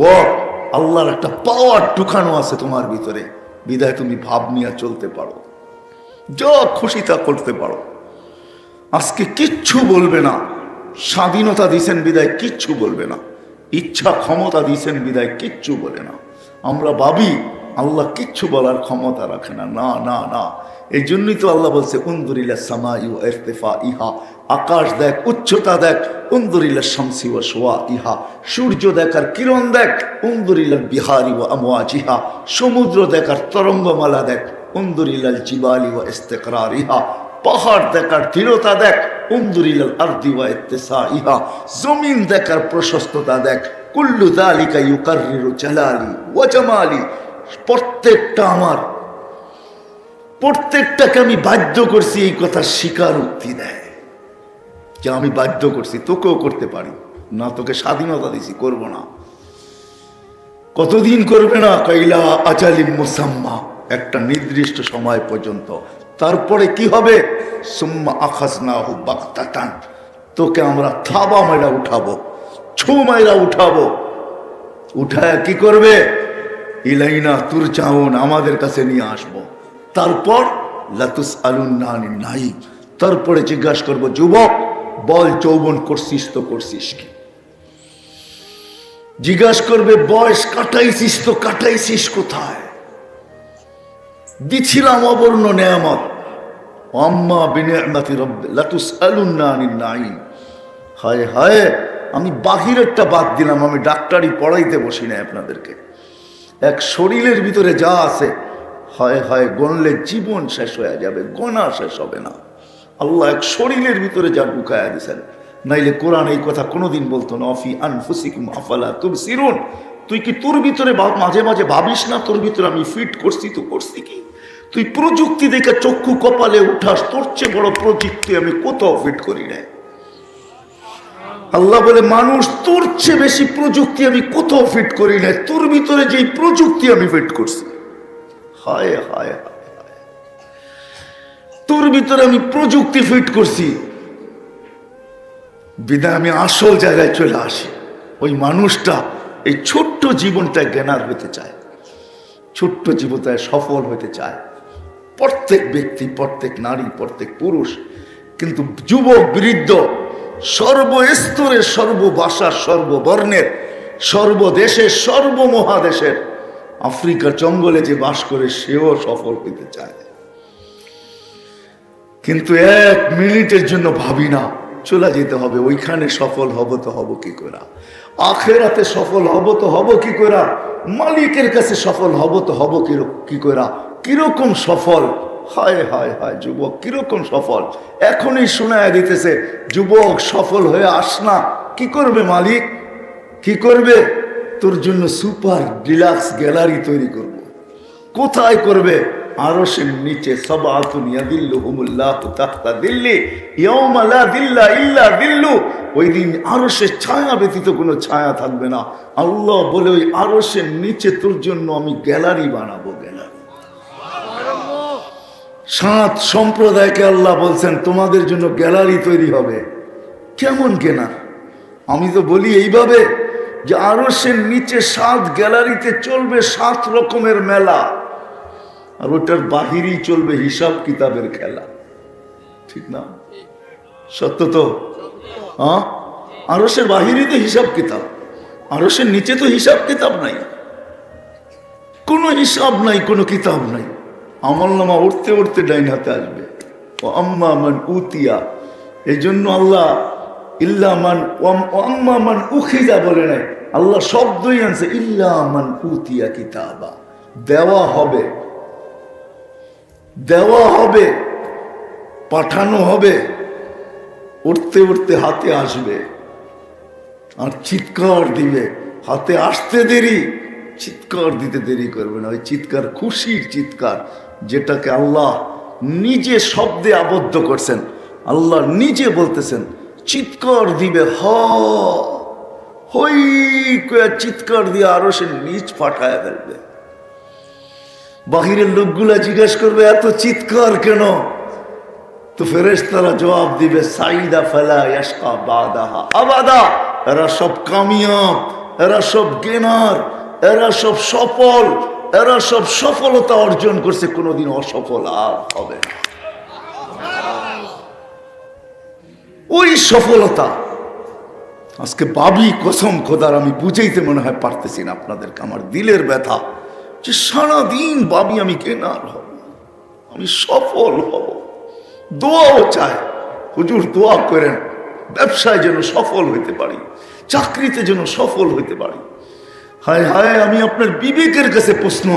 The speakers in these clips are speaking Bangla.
ও আল্লাহর একটা পাওয়ার টুকানো আছে তোমার ভিতরে। বিদায় তুমি ভাব নিয়ে চলতে পারো। যা খুশি তা করতে পারো। আজকে কিচ্ছু বলবে না। স্বাধীনতা দিছেন বিদায়, কিচ্ছু বলবে না। ইচ্ছা, ক্ষমতা দিছেন বিদায়, কিচ্ছু বলে না। আমরা ভাবি, আল্লাহ কিচ্ছু বলার ক্ষমতা রাখে না। না না না। এই জন্যই তো আল্লাহ বলছে উন্দুরিলা সামা ইউ ইরতেফা ইহা আকাশ দেখ, উচ্চতা দেখ উন্দুরিলা শামসি ও সোয়া ইহা সূর্য দেখার কিরণ দেখ উন্দুরিলা বিহারি ও আমওয়াজিহা সমুদ্র দেখার তরঙ্গমালা দেখ উন্দুরিলাল জিবালি ও ইস্তেকরার ইহা পাহাড় দেখার দৃঢ়তা দেখ উন্দুরিলাল আরদি ওয়া ইত্তেসা ইহা জমিন দেখার প্রশস্ততা দেখ, কুল্লু দালিকা ইউকাররিরু জালালি ওয়া জামালি প্রত্যেকটা আমার প্রত্যেকটাকে আমি বাধ্য করছি এই কথা স্বীকার উক্তি দেয়। যে আমি বাধ্য করছি, তোকেও করতে পারি। না, তোকে স্বাধীনতা দিছি, করব না। কতদিন করবে না? কইলা, আজালিম মুসাম্মা, একটা নির্দিষ্ট সময় পর্যন্ত। তারপরে কি হবে? সুম্মা আখাস না হু বাক্তাটান তোকে আমরা থাবা মাইরা উঠাবো, ছু মাইরা উঠাবো। উঠায় কি করবে? ইলাইনা তুর চাউন আমাদের কাছে নিয়ে আসব। তারপর, লাতুস আলুন নাই তারপরে জিজ্ঞাসা করব, যুবক, বল যৌবন করছিস তো করছিস কি? জিজ্ঞাসা করবে, বয়স কাটাইছিস তো কাটাইছিস কোথায়? দিছিলাম অবর্ণ নেয়ামত। আম্মা বিনিয়ামাতি রব্বে, লাতুস আলুন নাই হায় হায়, আমি বাহিরেরটা বাদ দিলাম, আমি ডাক্তারি পড়াইতে বসি না আপনাদেরকে। এক শরীরের ভিতরে যা আছে হয় হয় গণলে জীবন শেষ হয়ে যাবে গোনা শেষ হবে না। আল্লাহ এক শরীরের ভিতরে যা ঢুকায়া দিয়েছেন। নাইলে কোরআন এই কথা কোনোদিন বলতো না, অফি আনফুসিকুম আফালা তুম সিরুন তুই কি তোর ভিতরে মাঝে মাঝে ভাবিস না, তোর ভিতরে আমি ফিট করছি, তো করছি কি? তুই প্রযুক্তি দেখে চক্ষু কপালে উঠাস, তোর চেয়ে বড় প্রযুক্তি আমি কোথাও ফিট করি না আল্লাহ বলে, মানুষ, তোর চেয়ে বেশি প্রযুক্তি আমি কোথাও ফিট করি না তোর ভিতরে যেই প্রযুক্তি আমি ফিট করছি হায় হায়। তোর ভিতরে আমি প্রযুক্তি ফিট করছি। বিদায় আমি আসল জায়গায় চলে আসি। ওই মানুষটা এই ছোট্ট জীবনটা জ্ঞানার হতে চায়। ছোট্ট জীবনটায় সফল হতে চায়। প্রত্যেক ব্যক্তি, প্রত্যেক নারী, প্রত্যেক পুরুষ, কিন্তু যুবক, বৃদ্ধ, সর্বস্তরের, সর্বভাষার, সর্ববর্ণের, সর্বদেশের, সর্বমহাদেশের আফ্রিকার জঙ্গলে যে বাস করে, সেও সফল হইতে চায়। কিন্তু এক মিনিটের জন্য ভাবি না, চলে যেতে হবে, ওইখানে সফল হব তো হব কি করে? আখেরাতে সফল হব তো হব কি করে? মালিকের কাছে সফল হব তো হব কি করে? কীরকম সফল? হায় হায় হায়, যুবক, কীরকম সফল? এখনই শোনায় দিতেছে, যুবক সফল হয়ে আস না, কি করবে মালিক? কি করবে? তোর জন্য সুপার ডিলাক্স গ্যালারি তৈরি করব। কোথায় করবে? আরশের নিচে সব আতুনিয়া দিল্লু হুমুল্লাহ তাহতা দিল্লি ইয়ৌমা লা দিল্লা ইল্লা দিল্লু। ওই দিন আরশের ছায়া ব্যতীত কোনো ছায়া থাকবে না। আল্লাহ বলে ওই আরশের নিচে তোর জন্য আমি গ্যালারি বানাবো, গ্যালারি। সাত সম্প্রদায়কে আল্লাহ বলছেন, তোমাদের জন্য গ্যালারি তৈরি হবে। কেমন কেনা? আমি তো বলি এইভাবে যে আরশের নিচে সাত গ্যালারিতে চলবে সাত রকমের মেলা। আর ওটার বাহিরেই চলবে হিসাব কিতাবের খেলা। ঠিক না? সত্য তো? হ্যাঁ আরসের বাহিরেই তো হিসাব কিতাব। আরসের নিচে তো হিসাব কিতাব নাই। কোনো হিসাব নাই, কোনো কিতাব নাই। আমল নামা উঠতে উঠতে ডাইন হাতে আসবে। ও আম্মা মান উতিয়া। এই জন্য আল্লাহ ইল্লা মান ওয়াম- ও আম্মা মান উখিজা বলে নাই। আল্লাহ শব্দই আনছে, ইল্লা মান উতিয়া কিতাবা। দেওয়া হবে। দেওয়া হবে। পাঠানো হবে। উঠতে উঠতে হাতে আসবে। আর চিৎকার দিবে। হাতে আসতে দেরি, চিৎকার দিতে দেরি করবে না। ওই চিৎকার খুশির চিৎকার, যেটাকে আল্লাহ নিজে শব্দে আবদ্ধ করছেন। আল্লাহ নিজে বলতেছেন চিৎকার দিবে, হ। হই কয়ে চিৎকার দিয়ে আরও সে নিচ পাঠায় ফেলবে। বাহিরের লোকগুলা জিজ্ঞেস করবে, এত চিৎকার কেন? তো ফেরেস তারা জবাব দিবে, সাইদা ফেলা আবাদা, এরা সব কামিয়াব, এরা সব গেনার, এরা সব সফল, এরা সব সফলতা অর্জন করছে, কোনোদিন অসফল আর হবে না। ওই সফলতা। আজকে বাবি কসম খোদার, আমি বুঝাইতে মনে হয় পারতেছি না আপনাদেরকে। আমার দিলের ব্যথা যে সারাদিন বাবি আমি কেনার হব, আমি সফল হব। দোয়াও চায় হুজুর দোয়া করেন, ব্যবসায় যেন সফল হইতে পারি, চাকরিতে যেন সফল হইতে পারি। হায় হায়, আমি আপনার বিবেকের কাছে প্রশ্ন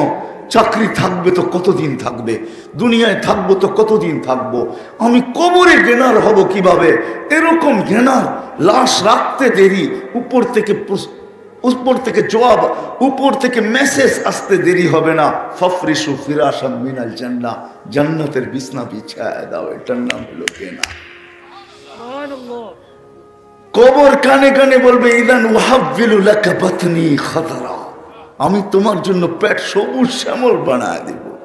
চাকরি থাকবে তো কতদিন থাকবে? দুনিয়ায় থাকব তো কতদিন থাকব? আমি কবরে গেনার হব কীভাবে? এরকম গেনার লাশ রাখতে দেরি উপর থেকে উপর থেকে জবাব উপর থেকে মেসেজ আসতে দেরি হবে না। ফফরিসু ফিরাসাম মিনাল জান্না জান্নাতের বিছনা বিছায় দাও এটার নাম হলো গেনা কবর কানে কানে বলবে ইদান ওয়াহাবিলু লাকা বাতনি খাদারা। আমি তোমার জন্য পেট সবুজ শ্যামল বানায় দেব।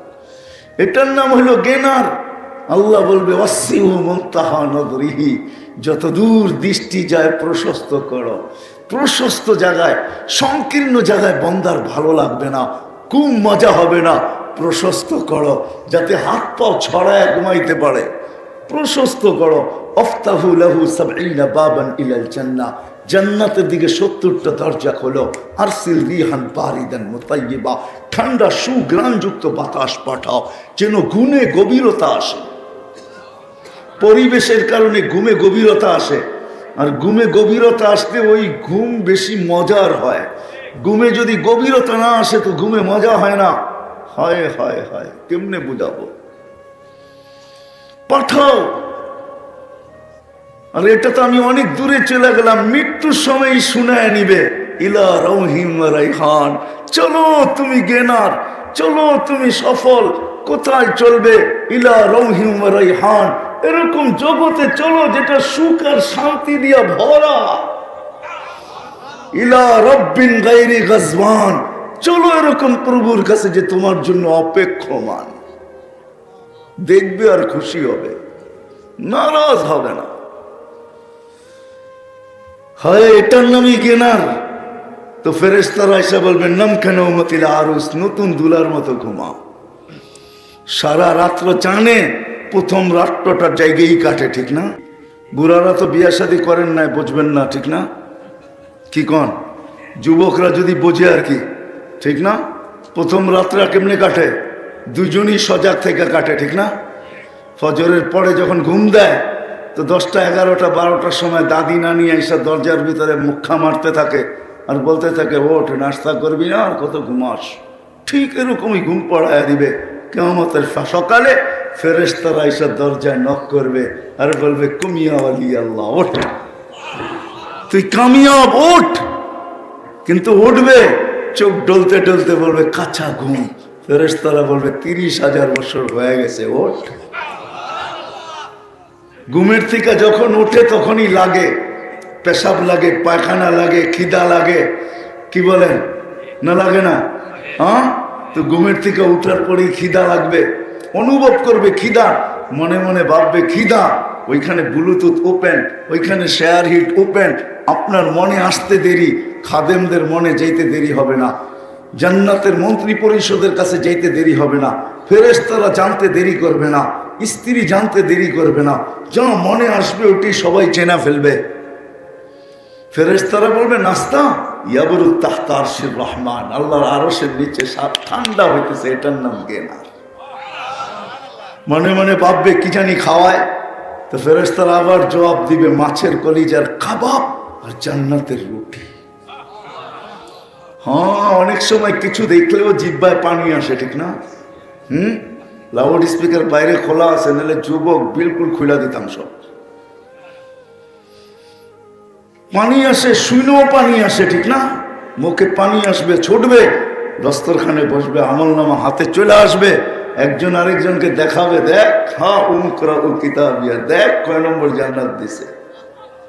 এটার নাম হলো গেনার। আল্লাহ বলবে অসিউ মন্তাহা নদরিহি। যত দূর দৃষ্টি যায়, প্রশস্ত করো। প্রশস্ত জায়গায়, সংকীর্ণ জায়গায় বন্দার ভালো লাগবে না। খুব মজা হবে না। প্রশস্ত করো, যাতে হাত পাও ছড়ায় ঘুমাইতে পারে। প্রশস্ত করো। অফতাহু লাহু সাবঈনা বাবান ইলাল জান্নাহ। জান্নাতের দিকে সত্তরটা দরজা খোলো। আরসিল রিহান বারিদান মুতাইয়িবা। ঠান্ডা সুগ্রাণযুক্ত বাতাস পাঠাও, যেন গুণে গভীরতা আসে। পরিবেশের কারণে ঘুমে গভীরতা আসে। আর ঘুমে গভীরতা আসতে ওই ঘুম বেশি মজার হয়। ঘুমে যদি গভীরতা না আসে, তো ঘুমে মজা হয় না। হয় হয় হয়। কেমনে বুঝাবো? পাঠাও। আর এটা তো আমি অনেক দূরে চলে গেলাম। মৃত্যুর সময় শুনায় নিবে। ইলা রহিম রাইহান। চলো তুমি গেনার, চলো তুমি সফল। কোথায় চলবে? ইলা রহিম রাইহান। এরকম জগতে চলো যেটা সুখ আর শান্তি দিয়া ভরা। ইলা রব্বিন গাইরি গজবান চলো এরকম প্রভুর কাছে যে তোমার জন্য অপেক্ষমান। দেখবে আর খুশি হবে। নারাজ হবে না। হয়, এটার নামই কেনার? তো ফেরেস্তারা এসে বলবেন, নাম কেন মতিল আরুস? নতুন দুলার মতো ঘুমাও। সারা রাত্র জানে প্রথম রাত্রটার জায়গায় কাটে, ঠিক না? বুড়ারা তো বিয়া শাদি করেন না বুঝবেন না, ঠিক না? কি কন? যুবকরা যদি বোঝে আর কি, ঠিক না? প্রথম রাত্রা কেমনে কাটে? দুজনই সজাগ থেকে কাটে, ঠিক না? ফজরের পরে যখন ঘুম দেয় তো দশটা, এগারোটা, বারোটার সময় দাদি, নানি এসে দরজার ভিতরে মুখা মারতে থাকে আর বলতে থাকে, ওঠ, নাস্তা করবি না আর কত ঘুমাস? ঠিক এরকমই ঘুম পড়ায় দিবে। কেমতের সকালে ফেরেস্তারা এসে দরজায় নক করবে আর বলবে, কুমিয়া আলী আল্লাহ ওঠ। তুই কামিয়াব, ওঠ! কিন্তু উঠবে, চোখ ডলতে ডলতে বলবে, কাঁচা ঘুম। ফেরেস্তারা বলবে, তিরিশ হাজার বছর হয়ে গেছে, ওঠ। ঘুমের থেকে যখন ওঠে তখনই লাগে। পেশাব লাগে, পায়খানা লাগে, খিদা লাগে। কি বলেন? না লাগে না? হ্যাঁ? তো ঘুমের থেকে উঠার পরেই খিদা লাগবে। অনুভব করবে খিদা। মনে মনে ভাববে খিদা। ওইখানে ব্লুটুথ ওপেন, ওইখানে শেয়ার হিট ওপেন। আপনার মনে আসতে দেরি, খাদেমদের মনে যেতে দেরি হবে না। জান্নাতের মন্ত্রী পরিষদের কাছে যেতে দেরি হবে না। ফেরেশতারা জানতে দেরি করবে না। স্ত্রী জানতে দেরি করবে না। যা মনে আসবে ওটি সবাই চেনা ফেলবে। ফেরেশতারা বলবে, নাস্তা? ইয়াবরুত তাহতা আরশির রহমান, আল্লাহর আরশের নিচে ঠান্ডা হইতেছে, এটার নাম গেনার। মনে মনে ভাববে, কি জানি খাওয়ায়? তো ফেরেশতারা আবার জবাব দিবে, মাছের কলিজার কাবাব আর জান্নাতের রুটি। হ্যাঁ অনেক সময় কিছু দেখলেও জিব্বায় পানি আসে, ঠিক না? হুম? লাউড স্পিকার বাইরে খোলা আছে, নাহলে যুবক বিলকুল খুলে দিতাম সব। পানি আসে শুনেও পানি আসে, ঠিক না? মুখে পানি আসবে, ছুটবে, দস্তরখানে বসবে আমল নামা হাতে চলে আসবে, একজন আরেকজনকে দেখাবে, দেখ, হা উমুকরা ও কিতাবিয়া দেখ, কয় নম্বর জান্নাত দিছে।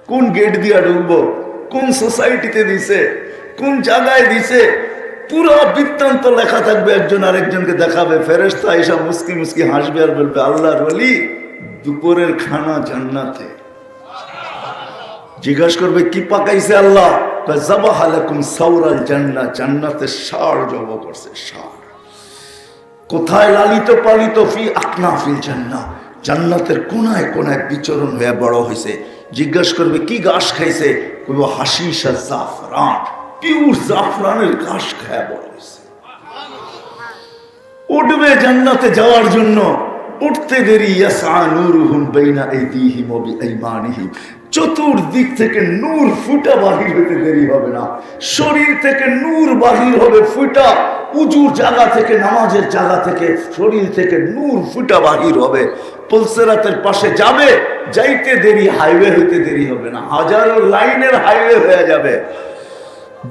কোন গেট দিয়া ঢুকবো? কোন সোসাইটিতে দিছে? কোন জায়গায় দিছে? পুরো বৃত্তান্ত লেখা থাকবে, একজন আরেকজনকে দেখাবে। ফেরেস্তা এসা মুসকি মুসকি হাসবে আর বলবে, আল্লাহর বলি দুপুরের খানা জান্নাতে। জিজ্ঞাসা করবে, কি পাকাইছে আল্লাহ? হয়ে জিজ্ঞাসা করবে, কি ঘাস খাইছে? হাসিস জাফরান পিউর জাফরানের ঘাস খায় বড় উঠবে জান্নাতে যাওয়ার জন্য উঠতে দেরি চতুর্দিক থেকে নূর ফুটা বাহির হতে দেরি হবে না। শরীর থেকে নূর বাহির হবে ফুটা, উজুর জায়গা থেকে, নামাজের জায়গা থেকে শরীর থেকে নূর ফুটা বাহির হবে। পলসেরাতের পাশে যাবে, যাইতে দেরি, হাইওয়ে হইতে দেরি হবে না। হাজারো লাইনের হাইওয়ে হয়ে যাবে।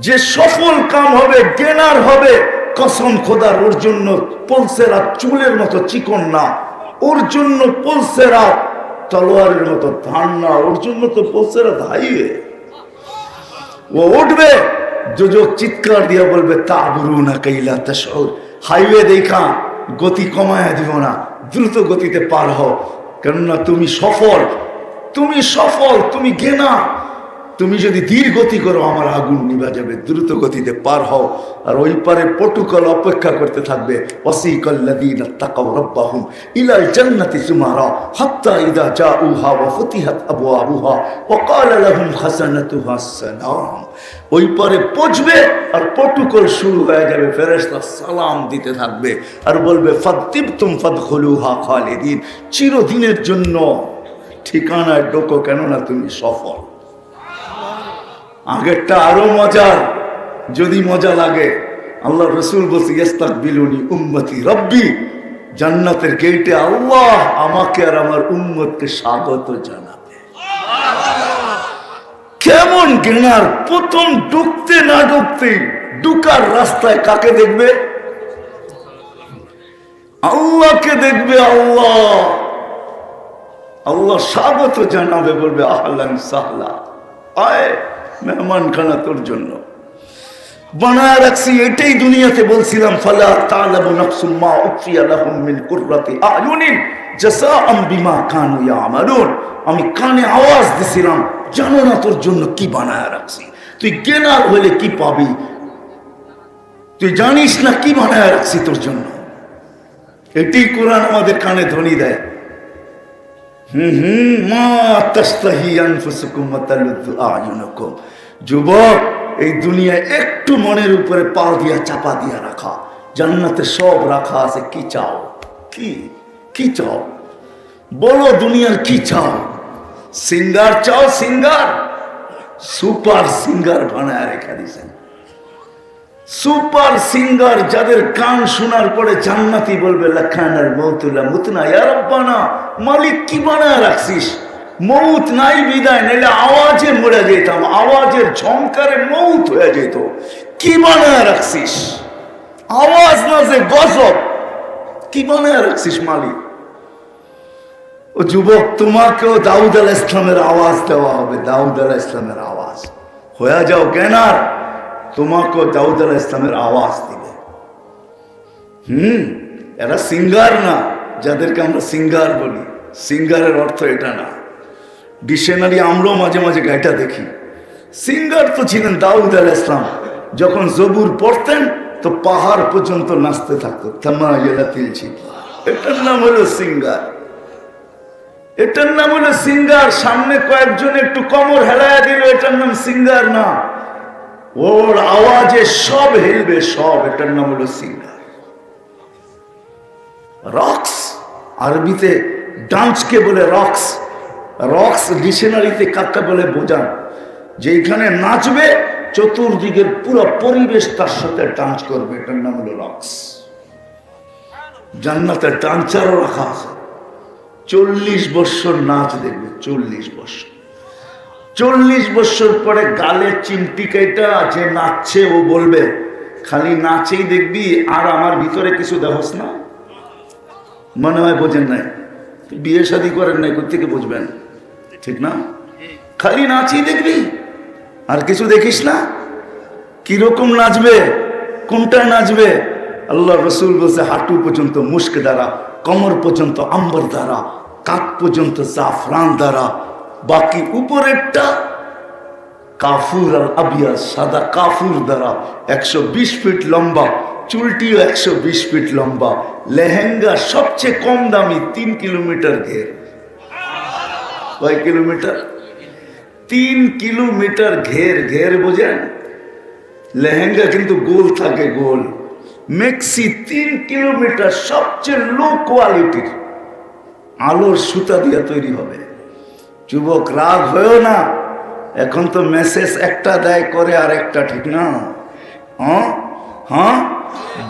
যে সফল কাম হবে গেনার হবে, কসম খোদার, ওর জন্য পলসেরা চুলের মতো চিকন না, ওর জন্য পলসেরা তলোয়ারের মতো ধান না, ওর জন্য তো পলসেরা হাইওয়ে ও উঠবে চিৎকার দিয়ে বলবে তা বুরু না কৈলা তশর হাইওয়ে দেখা, গতি কমায় দিব না, দ্রুত গতিতে পার হও। কেননা তুমি সফল তুমি সফল, তুমি গেনা তুমি যদি ধীর গতি করো, আমার আগুন নিভা যাবে, দ্রুত গতিতে পার হও। আর ওই পারে পটুকল অপেক্ষা করতে থাকবে ওই পারে পৌঁছবে আর পটুকল শুরু হয়ে যাবে, ফেরেশতা সালাম দিতে থাকবে আর বলবে চিরদিনের জন্য ঠিকানায় ডোকো কেননা তুমি সফল। আগেরটা আরও মজার। যদি মজা লাগে আল্লাহ রসুল বলছে রব্বি। জান্নাতের গেটে আল্লাহ আমাকে আর আমার উম্মতকে স্বাগত জানাবে। কেমন গেনার প্রথম ঢুকতে না ঢুকতে ঢুকার রাস্তায় কাকে দেখবে? আল্লাহকে দেখবে আল্লাহ। আল্লাহ স্বাগত জানাবে, বলবে, আহলান আয় মেহমান খানা তোর জন্য। বানায় রাখছি, এটাই দুনিয়াতে বলছিলাম, ফালা তালাবু নাফসুম মা উফিয়া লাহুম মিন কুররাতি আয়ুনিন জাযাআম বিমা কানু ইয়ামালুন। আমি কানে আওয়াজ দিছিলাম, জানো না তোর জন্য কি বানায় রাখছি? তুই গেনার হলে কি পাবি? তুই জানিস না কি বানায় রাখছি তোর জন্য? এটি কোরআন আমাদের কানে ধ্বনি দেয়। যুবক, এই দুনিয়ায় একটু মনের উপরে পা দিয়া, চাপা দিয়া রাখা। জান্নাতে সব রাখা আছে, কি চাও? কি? কি চাও? বলো দুনিয়ার কি চাও? সিঙ্গার চাও, সিঙ্গার? সুপার সিঙ্গার বানায় রেখে দিয়েছেন। সুপার সিঙ্গার যাদের গান শোনার পরে জান্নাতি বলবে, লাখানার মৌতুল্লাহ মুতনা ইয়ারব্বানা মালিক কি বানায় রাখছিস? মৌত নাই বিদায়, নাইলে আওয়াজে মরে যেতাম, আওয়াজের ঝংকারে মৌত হয়ে যেত। কি বানায় রাখছিস? আওয়াজ না যে গজব, কি বানায় রাখছিস মালিক? ও যুবক, তোমাকেও দাউদ আল ইসলামের আওয়াজ দেওয়া হবে, দাউদ আল ইসলামের আওয়াজ। হয়ে যাও জ্ঞানার। তোমাকেও দাউদ আল ইসলামের আওয়াজ দিবে। হুম, এরা সিঙ্গার না, যাদেরকে আমরা সিঙ্গার বলি। সিঙ্গারের অর্থ এটা না। ডিকশনারি আমরাও মাঝে মাঝে গাইটা দেখি। সিঙ্গার তো ছিলেন দাউদ আল ইসলাম। যখন জবুর পড়তেন, তো পাহাড় পর্যন্ত নাচতে থাকতো। গেলা তিলছি। এটার নাম হলো সিঙ্গার। এটার নাম হলো সিঙ্গার। সামনে কয়েকজন একটু কমর হেলায়া দিল, এটার নাম সিঙ্গার না। ওর আওয়াজে সব হেলবে সব, এটার নাম হলো সিঙ্গার। রক্স, আরবিতে ডান্সকে বলে রক্স। রক্স ডিকশনারিতে কাকে বলে বোঝান যেখানে নাচবে চতুর্দিকের পুরো পরিবেশ তার সাথে ডান্স করবে, এটার নাম হলো রক্স। জান্নাতের ডান্সারও রাখা আছে। চল্লিশ বৎসর নাচ দেখবে, চল্লিশ বৎসর চল্লিশ বছর পরে গালে চিমটি কেটা যে নাচছে, ও বলবে, খালি নাচেই দেখবি, আর আমার ভিতরে কিছু দেখস না? মনে হয় বোঝেন নাই। বিয়ে শাদি করেন নাই থেকে বুঝবেন? ঠিক না? খালি নাচেই দেখবি, আর কিছু দেখিস না? কীরকম নাচবে? কোনটা নাচবে? আল্লাহ রসুল বলছে, হাঁটু পর্যন্ত মুস্ক দ্বারা, কমর পর্যন্ত আম্বর দ্বারা, কাক পর্যন্ত জাফরান দ্বারা বাকি উপরেরটা কাফুর আর আবিয়া সাদা কাফুর দ্বারা একশো বিশ ফিট লম্বা, চুলটিও একশো বিশ ফিট লম্বা, লেহেঙ্গা সবচেয়ে কম দামি তিন কিলোমিটার ঘের। কয় কিলোমিটার? তিন কিলোমিটার ঘের ঘের বোঝেন? লেহেঙ্গা কিন্তু গোল থাকে গোল। মেক্সি তিন কিলোমিটার সবচেয়ে লো কোয়ালিটির আলোর সুতা দিয়ে তৈরি হবে। যুবক রাগ হয়েও না। এখন তো মেসেজ একটা দেয়, করে আর একটা ঠিক না? হ্যাঁ? হ্যাঁ?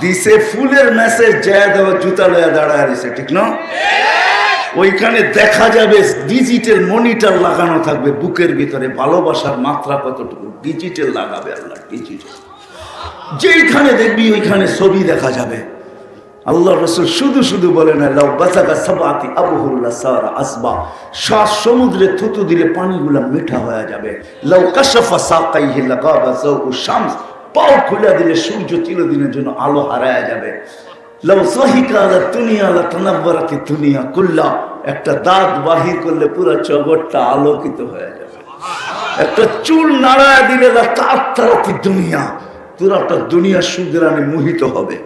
দিছে ফুলের মেসেজ যায় দেওয়া জুতা লয়া দাঁড়ায় রয়েছে ঠিক না? ওইখানে দেখা যাবে ডিজিটাল মনিটর লাগানো থাকবে বুকের ভিতরে, ভালোবাসার মাত্রা কতটুকু? ডিজিটাল লাগাবে আল্লাহ ডিজিটাল যেইখানে দেখবি ওইখানে ছবি দেখা যাবে। আল্লাহ রসুল শুধু শুধু বলে সমুদ্রে থুতু দিলে পানিগুলা মিঠা হয়ে যাবে। পাও খুলে দিলে সূর্য চিরদিনের জন্য আলো হারায় যাবে। একটা দাঁত বাহির করলে পুরো জগৎটা আলোকিত হয়ে যাবে। একটা চুল নাড়ায় দিলে লা তাত্তারাতি দুনিয়া। পুরাটা দুনিয়া সুগ্রানে মোহিত হবে।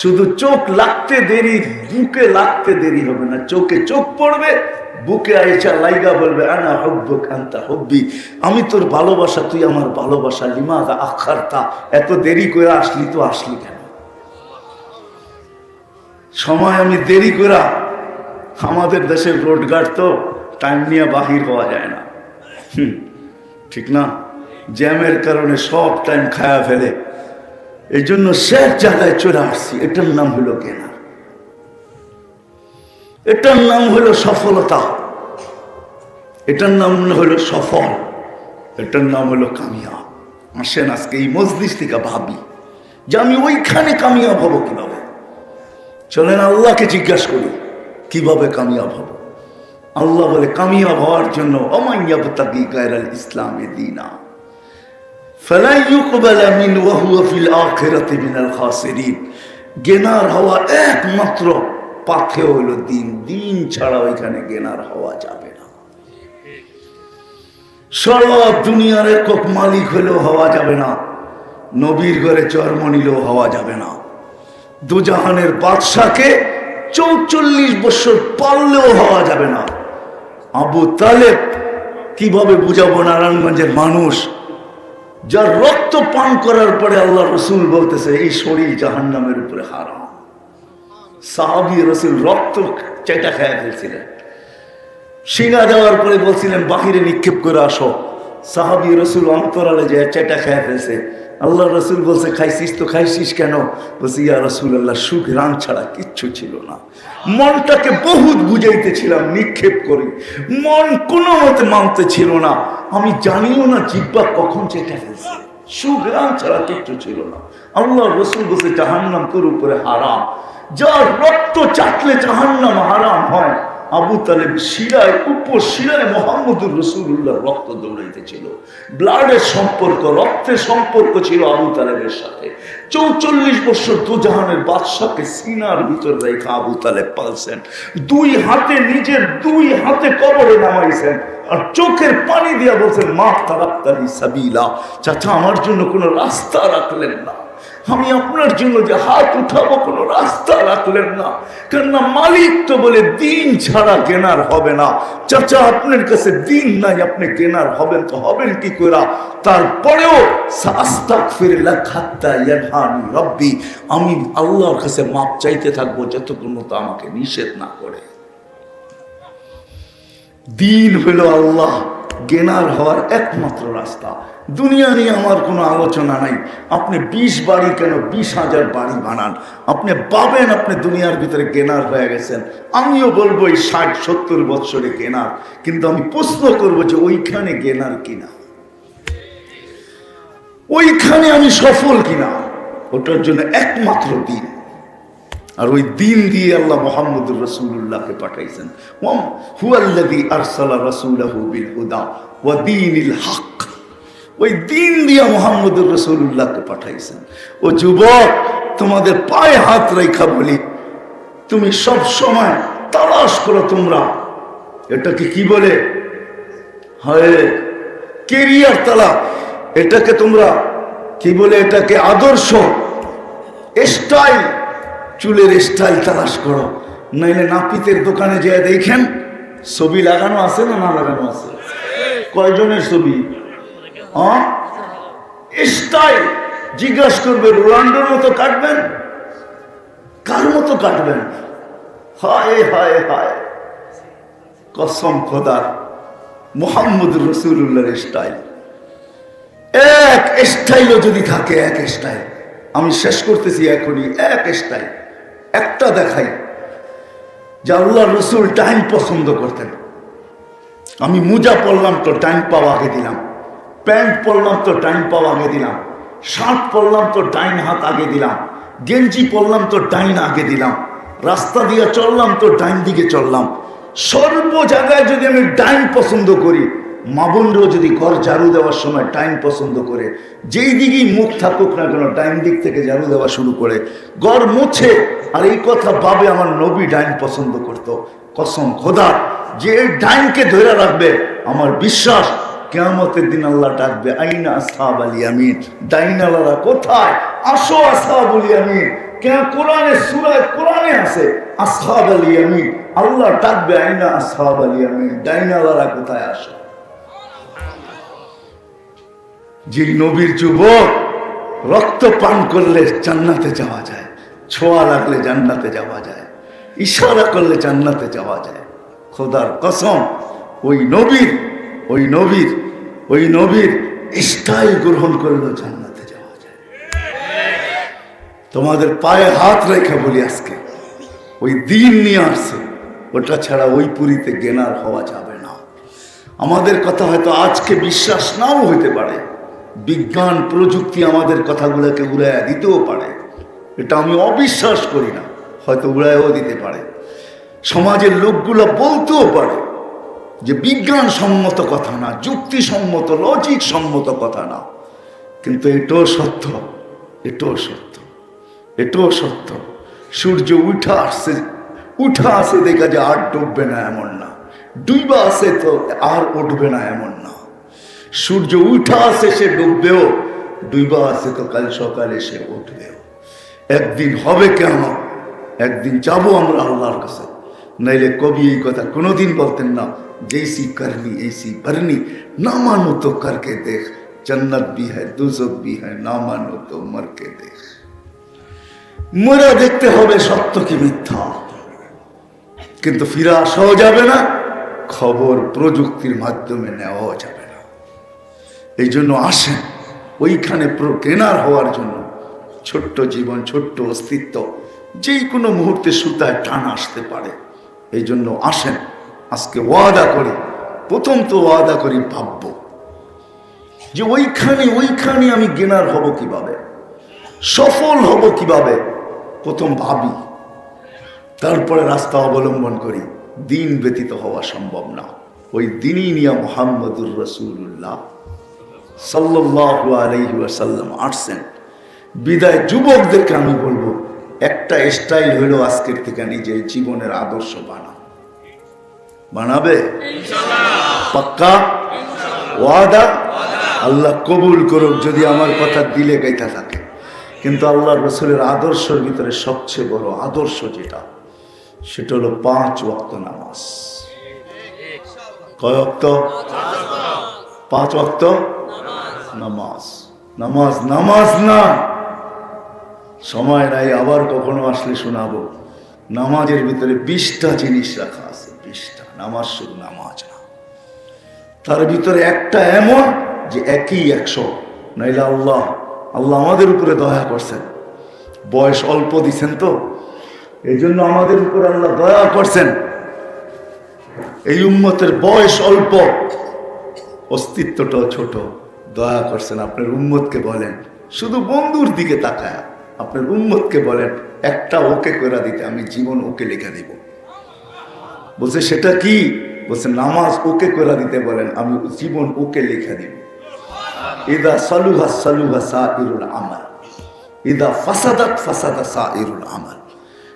শুধু চোখ লাগতে দেরি, বুকে লাগতে দেরি হবে না। চোখে চোখ পড়বে, বুকে আইসা লাইগা বলবে, আনা হব্বু কান্তা হব্বি। আমি তোর ভালোবাসা, তুই আমার ভালোবাসা লিমা আখার তা এত দেরি করে আসলি তো আসলি কেন? সময় আমি দেরি করা, আমাদের দেশের রোডঘাট তো টাইম নিয়ে বাহির হওয়া যায় না। ঠিক না? জ্যামের কারণে সব টাইম খায়া ফেলে। এই জন্য শেষ জায়গায় চলে আসছি। এটার নাম হলো কেনা এটার নাম হলো সফলতা। এটার নাম হলো সফল। এটার নাম হলো কামিয়াব। আসেন আজকে এই মজলিস থেকে ভাবি যে আমি ওইখানে কামিয়াব হব কীভাবে? চলেন আল্লাহকে জিজ্ঞাসা করি, কীভাবে কামিয়াব হব? আল্লাহ বলে, কামিয়াব হওয়ার জন্য অমাইয়াব তাকি গায়রাল ইসলামে দিনা। فلن يقبل من وهو في الآخرة من الخاسرين গেনার হওয়া একমাত্র পাথে হইল দিন দিন ছাড়া ওইখানে গেনার হওয়া যাবে না সারা দুনিয়ার একক মালিক হলেও হওয়া যাবে না নবীর ঘরে জন্ম নিলেও হওয়া যাবে না দুজাহানের বাদশাকে চৌচল্লিশ বছর পারলেও হওয়া যাবে না আবু তালেব কিভাবে বুঝাবো নারায়ণগঞ্জের মানুষ যার রক্ত পান করার পরে আল্লাহ রসুল বলতেছে, এই শরীর জাহান নামের উপরে হারাম। সাহাবি রসুল রক্ত চেটা খেয়ে ফেলছিলেন। সিঙা দেওয়ার পরে বলছিলেন, বাহিরে নিক্ষেপ করে আসো। সাহাবি রসুল অন্তরালে যে চেটা খেয়ে ফেলছে। আল্লাহ রসুল বলছে, খাইছিস তো খাইছিস কেন? বলছে, ইয়া রসুল আল্লাহ সুখ রান ছাড়া কিচ্ছু ছিল না। মনটাকে বহুত বুঝাইতেছিলাম, নিক্ষেপ করি। মন কোনো মতে মানতে ছিল না। আমি জানিও না জিব্বা কখন চেটে ফেলছে। সুখ রান ছাড়া কিচ্ছু ছিল না। আল্লাহ রসুল বলছে, জাহান্নাম তোর উপরে হারাম। যার রক্ত চাটলে জাহান্নাম হারাম হয় আবু তালেব শিরায় উপর শিরায় মোহাম্মদুর রসুল্লাহ রক্ত দৌড়াইতেছিল। ব্লাডের সম্পর্ক, রক্তের সম্পর্ক ছিল আবু তালেবের সাথে। চৌচল্লিশ বছর দুজাহানের বাদশাকে সিনার ভিতর রেখা আবু তালেব পালছেন। দুই হাতে, নিজের দুই হাতে কবরে নামাইছেন আর চোখের পানি দিয়া বলছেন, মা তারাক্তারি সাবিলা। চাচা, আমার জন্য কোনো রাস্তা রাখলেন না। আমি আপনার জন্য যে হাত উঠাবো, কোনো রাস্তা রাখলেন না। কেননা মালিক তো বলে, দিন ছাড়া কেনার হবে না। চাচা, আপনার কাছে দিন নাই, আপনি কেনার হবেন তো হবেন কি করে তারপরেও রব্বি, আমি আল্লাহর কাছে মাপ চাইতে থাকব যতক্ষণ মতো আমাকে নিষেধ না করে। দিন হলো আল্লাহ। গেনার হওয়ার একমাত্র রাস্তা। দুনিয়া নিয়ে আমার কোনো আলোচনা নাই। আপনি বিশ বাড়ি কেন বিশ হাজার বাড়ি বানান? আপনি পাবেন আপনি দুনিয়ার ভিতরে গেনার হয়ে গেছেন। আমিও বলব এই ষাট, সত্তর বৎসরে গেনার। কিন্তু আমি প্রশ্ন করব যে ওইখানে গেনার কিনা? ওইখানে আমি সফল কিনা? ওটার জন্য একমাত্র দিন। আর ওই দিন দিয়ে আল্লাহ মোহাম্মদুর রসুল্লাহকে পাঠাইছেন। ওম হুয়াল্লাদি আরসালা রসুলাহু বিল হুদা ওয়া দীনিল হক। ওই দিন দিয়ে মোহাম্মদুর রসুল্লাহকে পাঠাইছেন। ও যুবক, তোমাদের পায়ে হাত রেখা বলি, তুমি সব সময় তালাশ করো তোমরা। এটাকে কি বলে? হয়, কেরিয়ার তালা। এটাকে তোমরা কি বলে? এটাকে আদর্শ, স্টাইল। চুলের স্টাইল তালাশ করো। নাইলে নাপিতের দোকানে যেয়ে দেখেন, ছবি লাগানো আছে না না লাগানো আছে? কয়জনের ছবি? স্টাইল। জিজ্ঞাসা করবে, রোনাল্ডোর মতো কাটবেন? কার মতো কাটবেন? হায় হায় হায়। কসম খোদার, মোহাম্মদ রসুল্লাহর স্টাইল। এক স্টাইলও যদি থাকে, এক স্টাইল। আমি শেষ করতেছি এখনই, এক স্টাইল। একটা দেখাই যে আল্লাহ রসুল টাইম পছন্দ করতেন। আমি মোজা পরলাম তো টাইম পাওয়া আগে দিলাম। প্যান্ট পরলাম তো টাইম পাওয়া আগে দিলাম। শার্ট পরলাম তো ডাইন হাত আগে দিলাম। গেঞ্জি পরলাম তো ডাইন আগে দিলাম। রাস্তা দিয়ে চললাম তো ডাইন দিকে চললাম। সর্ব জায়গায় যদি আমি ডাইন পছন্দ করি মা বোনরাও যদি ঘর ঝাড়ু দেওয়ার সময় টাইম পছন্দ করে, যেই দিকেই মুখ থাকুক না কেন, ডাইন দিক থেকে ঝাড়ু দেওয়া শুরু করে। ঘর মুছে, আর এই কথা ভাবে আমার নবী ডাইন পছন্দ করত। কসম খোদা, যে ডাইনকে ধরে রাখবে, আমার বিশ্বাস কেয়ামতের দিন আল্লাহ ডাকবে, আইনা আসহাব আলী আমিন ডাইনালারা কোথায়? আসো আসহাব আলী আমিন কেন কোরআনে, সুরায় কোরআনে আছে আসহাব আলী আমিন আল্লাহ ডাকবে, আইনা আসহাব আলী আমিন ডাইনালারা কোথায়? আসো। যে নবীর যুবক রক্ত পান করলে জান্নাতে যাওয়া যায়, ছোঁয়া লাগলে জান্নাতে যাওয়া যায়, ইশারা করলে জান্নাতে যাওয়া যায়। খোদার কসম, ওই নবীর ওই নবীর ওই নবীর স্টাইল গ্রহণ করলেও জান্নাতে যাওয়া যায়। তোমাদের পায়ে হাত রেখে বলি আজকে, ওই দিন নিয়ে আসছে, ওটা ছাড়া ওই পুরীতে গেনার হওয়া যাবে না। আমাদের কথা হয়তো আজকে বিশ্বাস নাও হইতে পারে বিজ্ঞান প্রযুক্তি আমাদের কথাগুলোকে উড়াইয়া দিতেও পারে। এটা আমি অবিশ্বাস করি না, হয়তো উড়াইও দিতে পারে। সমাজের লোকগুলো বলতেও পারে যে বিজ্ঞান সম্মত কথা না যুক্তিসম্মত লজিক সম্মত কথা না। কিন্তু এটাও সত্য এটাও সত্য এটাও সত্য। সূর্য উঠা আসছে, উঠা আসে দেখা যে আর ডুববে না এমন না। ডুইবা আসে তো আর উঠবে না এমন না। সূর্য উঠা আছে সে ডুববেও ডুবা আছে তো কাল সকালে সে উঠবেও একদিন হবে কেন একদিন যাব আমরা আল্লাহর কাছে। নাইলে কবি এই কথা কোনোদিন বলতেন না যেইসি করনি এসি ভরনি না মানো তো করকে দেখ। জন্নত বি হ্যাঁ দুজক বি হ্যাঁ না মানো তো মরকে দেখ। মরে দেখতে হবে সত্য কি মিথ্যা। কিন্তু ফিরা আসাও যাবে না, খবর প্রযুক্তির মাধ্যমে নেওয়াও যাবে এই জন্য আসেন। ওইখানে কেনার হওয়ার জন্য। ছোট্ট জীবন, ছোট্ট অস্তিত্ব যে কোনো মুহূর্তে সুতায় টান আসতে পারে। এই জন্য আসেন। আজকে ওয়াদা করি, প্রথম তো ওয়াদা করি ভাববো। যে ওইখানে ওইখানে আমি গেনার হব কীভাবে? সফল হব কীভাবে? প্রথম ভাবি। তারপরে রাস্তা অবলম্বন করি। দিন ব্যতীত হওয়া সম্ভব না। ওই দিনই নিয়ে মোহাম্মদুর রসুল্লাহ সাল্লাহ আলহি আসাল্লাম আসছেন। বিদায় যুবকদেরকে আমি বলব একটা স্টাইল হলো আজকের থেকে নিজের জীবনের আদর্শ বানা বানাবে? পাক্কা? ওয়াদা? আল্লাহ কবুল করুক যদি আমার কথা দিলে গাইতে থাকে। কিন্তু আল্লাহ রসুলের আদর্শের ভিতরে সবচেয়ে বড় আদর্শ যেটা সেটা হলো পাঁচ ওয়াক্ত নামাজ। কয় ওয়াক্ত। পাঁচ ওয়াক্ত? নামাজ। নামাজ নামাজ না। সময় নাই, আবার কখনো আসলে শোনাবো। নামাজের ভিতরে বিশটা জিনিস রাখা আছে, বিশটা। নামাজ শুধু নামাজ না। তার ভিতরে একটা এমন যে একই একশো। নাইলে আল্লাহ আল্লাহ আমাদের উপরে দয়া করছেন। বয়স অল্প দিছেন তো। এই জন্য আমাদের উপরে আল্লাহ দয়া করছেন। এই উম্মতের বয়স অল্প। অস্তিত্বটাও ছোট। দয়া করছেন, আপনার উম্মতকে বলেন। শুধু বন্ধুর দিকে তাকায়, আপনার উম্মতকে বলেন, একটা ওকে করে দিতে, আমি জীবন ওকে লিখে দিব। বলছে, সেটা কি? বলছে, নামাজ ওকে করে দিতে বলেন, আমি জীবন ওকে লিখে দিব। ইদা সালুহা সালুহা সা ইরুল আমাল। ইদা ফাসাদাত ফাসাদা সা ইরুল আমাল।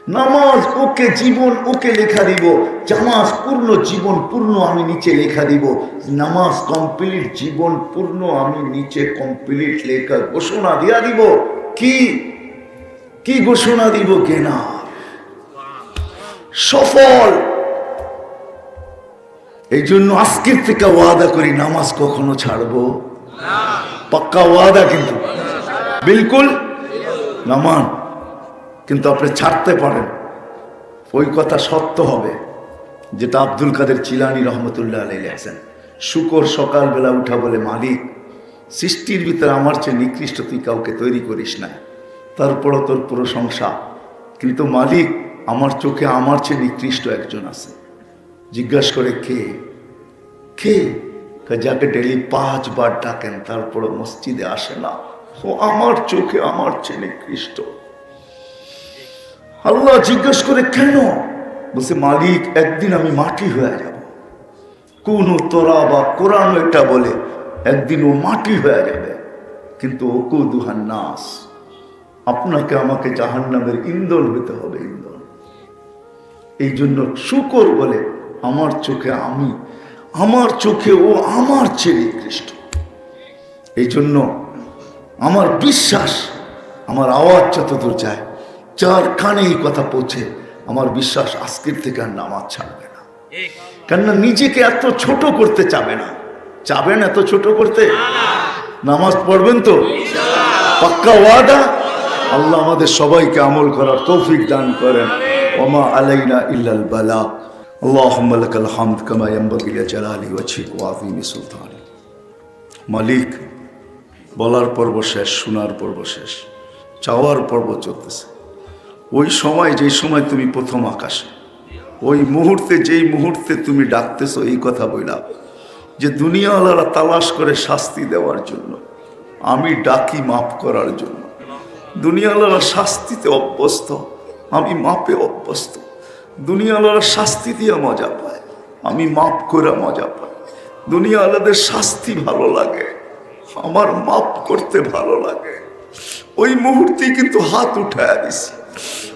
নামাজ ওকে জীবন ওকে লেখা দিব। জামাজ পূর্ণ জীবন পূর্ণ আমি নিচে লেখা দিব। নামাজ কমপ্লিট জীবন পূর্ণ আমি নিচে কমপ্লিট লেখা ঘোষণা দিয়া দিব। কি? কি ঘোষণা দিব কেনা সফল। এই জন্য আজকের থেকে ওয়াদা করি নামাজ কখনো ছাড়বো। পাক্কা ওয়াদা কিন্তু। বিলকুল। নামান কিন্তু আপনি ছাড়তে পারেন। ওই কথা সত্য হবে, যেটা আব্দুল কাদের চিলানি রহমতুল্লাহ আলাই লেখছেন। শুকর সকালবেলা উঠা বলে, মালিক, সৃষ্টির ভিতরে আমার চেয়ে নিকৃষ্ট তুই কাউকে তৈরি করিস না। তারপরও তোর প্রশংসা। কিন্তু মালিক, আমার চোখে আমার চেয়ে নিকৃষ্ট একজন আছে। জিজ্ঞাসা করে, কে? কে? যাকে ডেলি পাঁচবার ডাকেন, তারপরও মসজিদে আসে না। ও আমার চোখে আমার চেয়ে নিকৃষ্ট। আল্লাহ জিজ্ঞেস করে, কেন? বলছে, মালিক, একদিন আমি মাটি হয়ে যাব। কোন তোরা বা কোরআন এটা বলে, একদিন ও মাটি হয়ে যাবে। কিন্তু ওকু দুহান নাস আপনাকে আমাকে জাহান্নামের ইন্ধন হতে হবে, ইন্ধন। এই জন্য শুকর বলে, আমার চোখে আমি, আমার চোখে ও আমার চেয়ে নিকৃষ্ট। এই জন্য আমার বিশ্বাস, আমার আওয়াজ যতদূর যায় যার কানে এই কথা পৌঁছে আমার বিশ্বাস আজকের থেকে আর নামাজ ছাড়বে না কেননা নিজেকে এত ছোট করতে চাবে না চাবেন এত ছোট করতে নামাজ পড়বেন তো পাক্কা ওয়াদা আল্লাহ আমাদের সবাইকে আমল করার তৌফিক দান করেন ওমা আলাইনা ইল্লাল বালা اللهم لك الحمد كما ينبغي لجلال وجهك وعظيم سلطانك মালিক বলার পর্ব শেষ শোনার পর্ব শেষ চাওয়ার পর্ব চলতেছে ওই সময় যেই সময় তুমি প্রথম আকাশে, ওই মুহূর্তে যেই মুহূর্তে তুমি ডাকতেছো এই কথা বইলাম যে দুনিয়াওয়ালারা তালাশ করে শাস্তি দেওয়ার জন্য, আমি ডাকি মাফ করার জন্য। দুনিয়াওয়ালারা শাস্তিতে অভ্যস্ত, আমি মাপে অভ্যস্ত। দুনিয়াওয়ালারা শাস্তি দিয়ে মজা পায়, আমি মাপ করে মজা পাই। দুনিয়াওয়ালাদের শাস্তি ভালো লাগে, আমার মাপ করতে ভালো লাগে। ওই মুহূর্তেই কিন্তু হাত উঠায় দিছি।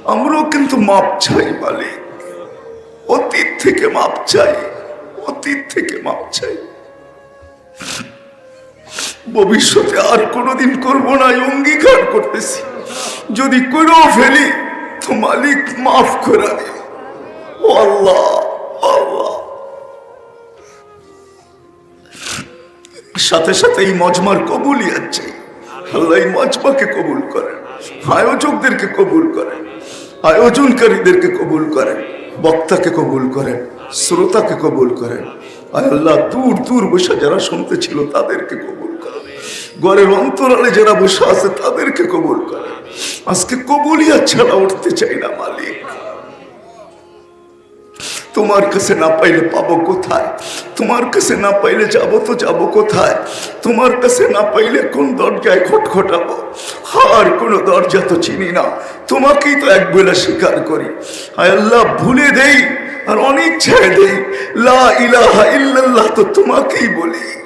আমরাও কিন্তু মাপ চাই, মালিক। অতীত থেকে মাপ চাই, অতীত থেকে মাপ চাই। ভবিষ্যতে আর কোনোদিন করব না অঙ্গীকার করতেছি। যদি করেও ফেলি, তো মালিক মাফ করে ও আল্লাহ। সাথে সাথে এই মজমার কবুলিয়াত চাই। আল্লাহ এই মজমাকে কবুল করেন। আয়োজকদেরকে কবুল করেন আয়োজনকারীদেরকে কবুল করেন বক্তাকে কবুল করেন শ্রোতাকে কবুল করে। আয় আল্লাহ, দূর দূর বসে যারা শুনতে ছিল তাদেরকে কবুল করেন ঘরের অন্তরালে যারা বসে আছে তাদেরকে কবুল করে। আজকে কবুলিয়া ছাড়া উঠতে চাই না মালিক। তোমার কাছে না পাইলে পাবো কোথায়? তোমার কাছে না পাইলে যাব তো যাব কোথায়? তোমার কাছে না পাইলে কোন দরজায় খটখটাবো? আর কোনো দরজা তো চিনি না। তোমাকেই তো এক বেলা স্বীকার করি। আল্লাহ, ভুলে দেই আর অনিচ্ছায় দেই। লা ইলাহা ইল্লাল্লাহ তো তোমাকেই বলি।